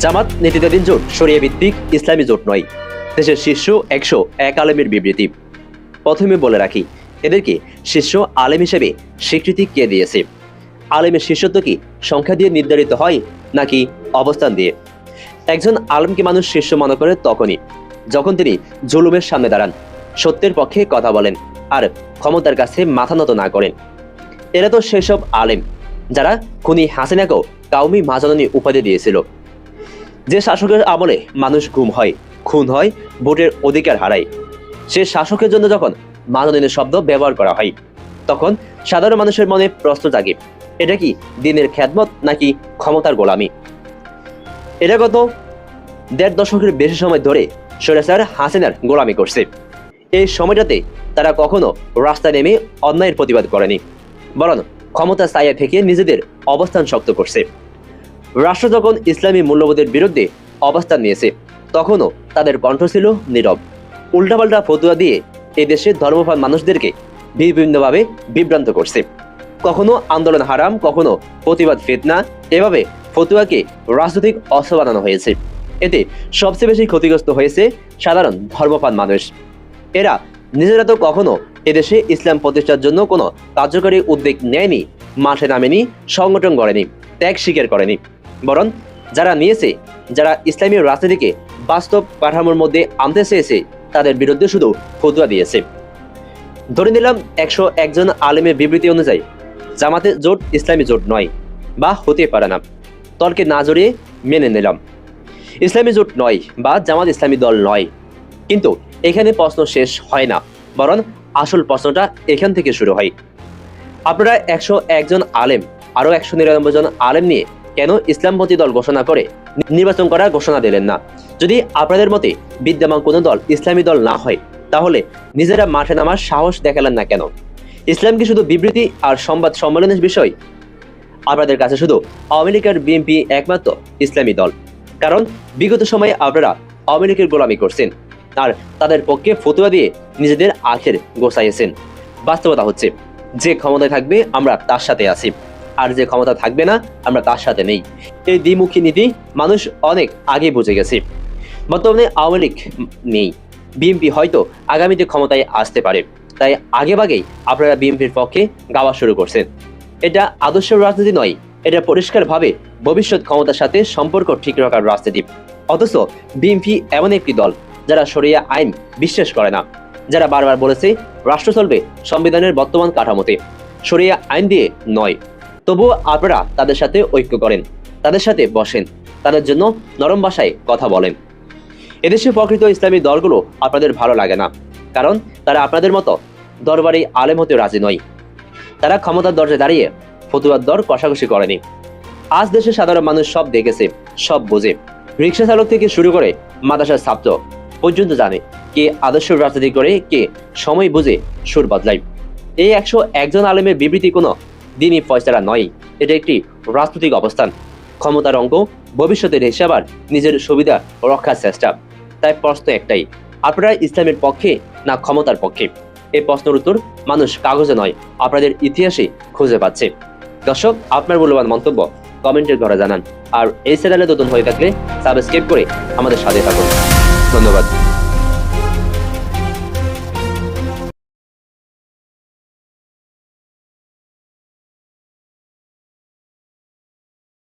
জামাত নেতৃত্বাধীন জোট সরিয়া ভিত্তিক ইসলামী জোট নয়। দেশের শীর্ষ একশো এক আলেমের বিবৃতি। প্রথমে বলে রাখি, এদেরকে শীর্ষ আলেম হিসেবে স্বীকৃতি কে দিয়েছে? আলেমের শীর্ষত্ব কি সংখ্যা দিয়ে নির্ধারিত হয়, নাকি অবস্থান দিয়ে? একজন আলেমকে মানুষ শীর্ষ মনে করে তখনই, যখন তিনি জুলুমের সামনে দাঁড়ান, সত্যের পক্ষে কথা বলেন, আর ক্ষমতার কাছে মাথা নত না করেন। এরা তো সেসব আলেম, যারা খুনি হাসিনাকেও কাউমি মাজননী উপাধি দিয়েছিল। যে শাসকের আমলে মানুষ গুম হয়, খুন হয়, ভোটের অধিকার হারায়। সে শাসকের জন্য যখন মাননীয় শব্দ ব্যবহার করা হয়, তখন সাধারণ মানুষের মনে প্রশ্ন জাগে, এটা কি দিনের খ্যাতমত নাকি ক্ষমতার গোলামি? এটা গত দেড় দশকের বেশি সময় ধরে সৈরাসার হাসিনার গোলামি করছে। এই সময়টাতে তারা কখনো রাস্তায় নেমে অন্যায়ের প্রতিবাদ করেনি, বরং ক্ষমতা ছায়া থেকে নিজেদের অবস্থান শক্ত করছে। রাষ্ট্র যখন ইসলামী মূল্যবোধের বিরুদ্ধে অবস্থান নিয়েছে, তখনও তাদের কণ্ঠ ছিল নীরব। উল্টাপাল্টা ফতুয়া দিয়ে এই দেশে ধর্মপ্রাণ মানুষদেরকে বিভিন্নভাবে বিভ্রান্ত করছে। কখনো আন্দোলন হারাম, কখনো প্রতিবাদ ফেতনা, এভাবে ফতুয়াকে রাজনৈতিক অস্ত্র বানানো হয়েছে। এতে সবচেয়ে বেশি ক্ষতিগ্রস্ত হয়েছে সাধারণ ধর্মপ্রাণ মানুষ। এরা নিজেরা তো কখনো এদেশে ইসলাম প্রতিষ্ঠার জন্য কোনো কার্যকরী উদ্যোগ নেয়নি, মাঠে নামেনি, সংগঠন করেনি ত্যাগ স্বীকার করেনি। বরং যারা নিয়েছে, যারা ইসলামী রাজনীতিকে বাস্তব কাঠামোর মধ্যে আনতে চেয়েছে, তাদের বিরুদ্ধে শুধু ফতুয়া দিয়েছে। ধরে নিলাম একশো একজন আলেমের বিবৃতি অনুযায়ী, জামাতে জোট ইসলামী জোট নয়, বা হতে পারে না। তর্কে না জড়িয়ে মেনে নিলাম। ইসলামী জোট নয় বা জামাত ইসলামী দল নয়। কিন্তু এখানে প্রশ্ন শেষ হয় না, বরং আসল প্রশ্নটা এখান থেকে শুরু হয়। আপনারা একশো একজন আলেম, আরও একশো নিরানব্বই জন আলেম নিয়ে কেন ইসলামপন্থী দল ঘোষণা করে? নির্বাচন করার ঘোষণা দিলেন না। যদি আপনাদের মতে বিদ্যমান কোনো দল ইসলামী দল না হয়, তাহলে নিজেরা মাঠে নামার সাহস দেখালেন না কেন? ইসলাম কি শুধু বিবৃতি আর সংবাদ সম্মেলনের বিষয়? আপনাদের কাছে শুধু আওয়ামী লীগের বিএনপি একমাত্র ইসলামী দল। কারণ বিগত সময়ে আপনারা আওয়ামী লীগের গোলামি করছেন আর তাদের পক্ষে ফতুয়া দিয়ে নিজেদের আখের গোছাইয়েছেন বাস্তবতা হচ্ছে, যে ক্ষমতায় থাকবে আমরা তার সাথে আছি। আর যে ক্ষমতা থাকবে না, আমরা তার সাথে নেই। এই দ্বিমুখী নীতি মানুষ অনেক আগে বুঝে গেছে। বর্তমানে আওয়ামী লীগ নেই। বিএনপি হয়তো আগামীতে ক্ষমতায় আসতে পারে। তাই আগেভাগেই আপনারা বিএনপির পক্ষে গাওয়া শুরু করছেন। এটা আদর্শ রাজনীতি নয়, এটা পরিষ্কারভাবে ভবিষ্যৎ ক্ষমতার সাথে সম্পর্ক ঠিক রাখার রাজনীতি। অথচ বিএনপি এমন একটি দল, যারা সরিয়া আইন বিশ্বাস করে না, যারা বারবার বলেছে, রাষ্ট্র চলবে সংবিধানের বর্তমান কাঠামোতে। সরিয়া আইন দিয়ে নয়। তবুও আপনারা তাদের সাথে ঐক্য করেন, তাদের সাথে বসেন, তাদের জন্য নরম ভাষায় কথা বলেন। এদেশে প্রকৃত ইসলামী দলগুলো আপনাদের ভালো লাগে না, কারণ তারা আপনাদের মতো দরবারে আলেম হতে রাজি নয়। তারা ক্ষমতার দরজায় দাঁড়িয়ে ফতুয়ার দর কষাকষি করেনি। আজ দেশের সাধারণ মানুষ সব দেখেছে, সব বোঝে। রিক্সা চালক থেকে শুরু করে মাদাসার ছাত্র পর্যন্ত জানে কে আদর্শ রাজনীতি করে, কে সময় বুঝে সুর বদলায়। এই একশো একজন আলেমের বিবৃতি কোনো দিনই ফয়সালা নয়। এটা একটি রাজনৈতিক অবস্থান। ক্ষমতার অঙ্গ, ভবিষ্যতের হিসাব আর নিজের সুবিধা রক্ষার চেষ্টা। তাই প্রশ্ন একটাই, আপনারা ইসলামের পক্ষে না ক্ষমতার পক্ষে? এই প্রশ্নের উত্তর, মানুষ কাগজে নয়, আপনাদের ইতিহাসে খুঁজে পাচ্ছে। দর্শক, আপনার মূল্যবান মন্তব্য কমেন্টের ঘরে জানান। আর এই চ্যানেলে নতুন হয়ে থাকলে সাবস্ক্রাইব করে আমাদের সাথে থাকুন। ধন্যবাদ।